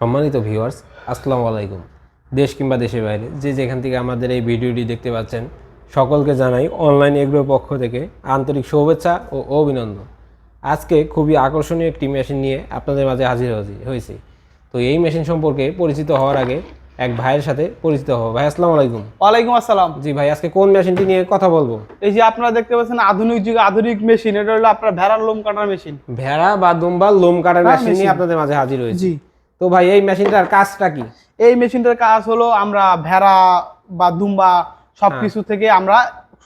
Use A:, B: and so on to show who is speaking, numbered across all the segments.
A: সম্মানিত ভিউয়ার্স আসসালামু আলাইকুম। দেশ কিংবা দেশের বাইরে যে যেখান থেকে আমাদের এই ভিডিওটি দেখতে পাচ্ছেন সকলকে জানাই অনলাইন এগ্রোর পক্ষ থেকে আন্তরিক শুভেচ্ছা ও অভিনন্দন। আজকে খুবই আকর্ষণীয় একটি মেশিন নিয়ে আপনাদের মাঝে হাজির হয়েছি- তো এই মেশিন সম্পর্কে পরিচিত হওয়ার আগে এক ভাইয়ের সাথে পরিচিত হব। ভাই আসসালামু আলাইকুম।
B: ওয়ালাইকুম আসসালাম।
A: জি ভাই আজকে কোন মেশিনটি নিয়ে কথা বলব?
B: এই যে আপনারা দেখতে পাচ্ছেন আধুনিক যুগে আধুনিক মেশিন এটা হলো আপনার ভেড়ার লোম কাটার মেশিন
A: ভেড়া বা দুম্বা লোম কাটার মেশিন নিয়ে আপনাদের মাঝে হাজির হয়েছি।
B: জি।
A: তো ভাই এই মেশিনটার কাজটা কি?
B: এই মেশিনটার কাজ হলো আমরা ভেড়া বা দুম্বা সবকিছু থেকে আমরা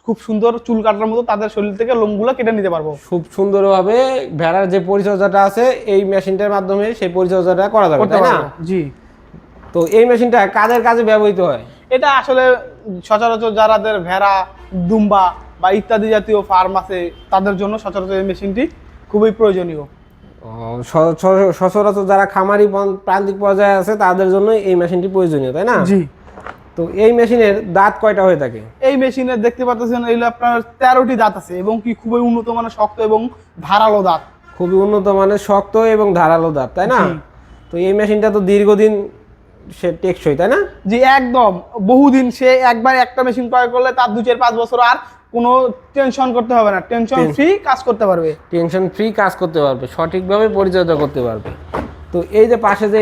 B: খুব সুন্দর চুল কাটার মতো তাদের শরীর থেকে লোমগুলো কেটে নিতে পারব।
A: খুব সুন্দরভাবে ভেড়ার যে পরিচর্যাটা আছে এই মেশিনটার মাধ্যমে সেই পরিচর্যাটা করা যাবে তাই না?
B: জি।
A: তো এই মেশিনটা কাদের কাজে ব্যবহৃত হয়?
B: এটা আসলে সচরাচর যারাদের ভেড়া দুম্বা বা ইত্যাদি জাতীয় ফার্ম আছে তাদের জন্য সচরাচর এই মেশিনটি খুবই প্রয়োজনীয়।
A: সচরাচর যারা খামারি প্রান্তিক পর্যায়ে আছে তাদের জন্য এই মেশিনটি প্রয়োজনীয় তাই না?
B: জি।
A: তো এই মেশিনের দাঁত কয়টা হয়ে থাকে?
B: এই মেশিনের দেখতে পাচ্ছেন এগুলো আপনার তেরোটি দাঁত আছে এবং কি খুবই উন্নত মানের শক্ত এবং ধারালো দাঁত।
A: খুবই উন্নত মানের শক্ত এবং ধারালো দাঁত তাই না? তো এই মেশিনটা তো দীর্ঘদিন সে টেকসই তাই না?
B: জি একদম। বহুদিন সে একবার একটা মেশিন ক্রয় করলে তার দু চার পাঁচ বছর আর কোনো টেনশন করতে হবে না। টেনশন ফ্রি কাজ করতে পারবে।
A: টেনশন ফ্রি কাজ করতে পারবে সঠিকভাবে পরিচর্যা করতে পারবে। তো এই যে পাশে যে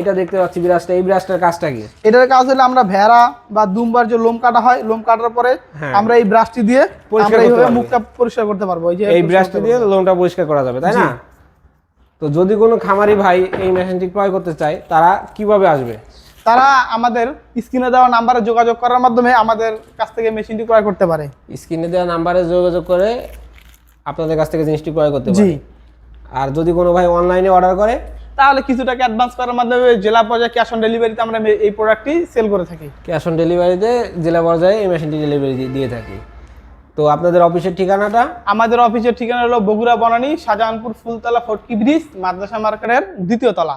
A: এটা দেখতে পাচ্ছি ব্রাশটা এই ব্রাশটার কাজটা কি?
B: এটার কাজ হলে আমরা ভেড়া বা দুমবার যে লোম কাটা হয় লোম কাটার পরে
A: হ্যাঁ।
B: আমরা এই ব্রাশটি দিয়ে
A: পরিষ্কার
B: এইভাবে মুখটা পরিষ্কার করতে পারব। এই যে
A: এই ব্রাশটি দিয়ে লোমটা পরিষ্কার করা যাবে তাই না? তো যদি কোনো খামারি ভাই এই মেশিনটি ক্রয় করতে চায় তারা কীভাবে আসবে?
B: তারা আমাদের স্ক্রিনে দেওয়া নাম্বারে যোগাযোগ করার মাধ্যমে আমাদের কাছ থেকে মেশিনটি ক্রয় করতে পারে।
A: স্ক্রিনে দেওয়া নাম্বারে যোগাযোগ করে আপনাদের কাছ থেকে জিনিসটি ক্রয় করতে পারে। আর যদি কোনো ভাই অনলাইনে অর্ডার করে
B: তাহলে কিছু টাকা অ্যাডভান্স করার মাধ্যমে জেলা পর্যায়ে ক্যাশ অন ডেলিভারিতে আমরা এই প্রোডাক্টটি সেল করে থাকি।
A: ক্যাশ অন ডেলিভারিতে জেলা পর্যায়ে এই মেশিনটি ডেলিভারি দিয়ে থাকি। তো আপনাদের অফিসের ঠিকানাটা?
B: আমাদের অফিসের ঠিকানা হলো বগুড়া বনানী শাহজাহানপুর ফুলতলা ফটকি ব্রিজ মাদ্রাসা মার্কেটের দ্বিতীয় তলা।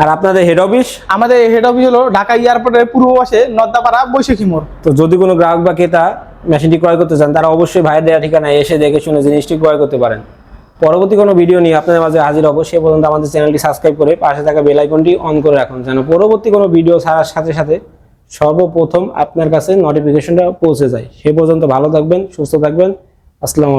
A: আর আপনাদের হেড অফিস
B: আমাদের হেড অফিস হলো ঢাকা এয়ারপোর্টের পূর্ব পাশে নদ্দাপাড়া বৈশাখী মোড়।
A: তো যদি কোনো গ্রাহক বা ক্রেতা মেশিনটি ক্রয় করতে চান তারা অবশ্যই ভাইয়ের দেওয়া ঠিকানায় এসে দেখে শুনে জিনিসটি ক্রয় করতে পারেন। পরবর্তী কোনো ভিডিও নিয়ে আপনাদের মাঝে হাজির হব। সে পর্যন্ত আমাদের চ্যানেলটি সাবস্ক্রাইব করে পাশে থাকা বেল আইকনটি অন করে রাখুন যেন পরবর্তী কোনো ভিডিও ছাড়ার সাথে সাথে সর্বপ্রথম আপনার কাছে নোটিফিকেশনটা পৌঁছে যায়। সে পর্যন্ত ভালো থাকবেন সুস্থ থাকবেন। আসসালামু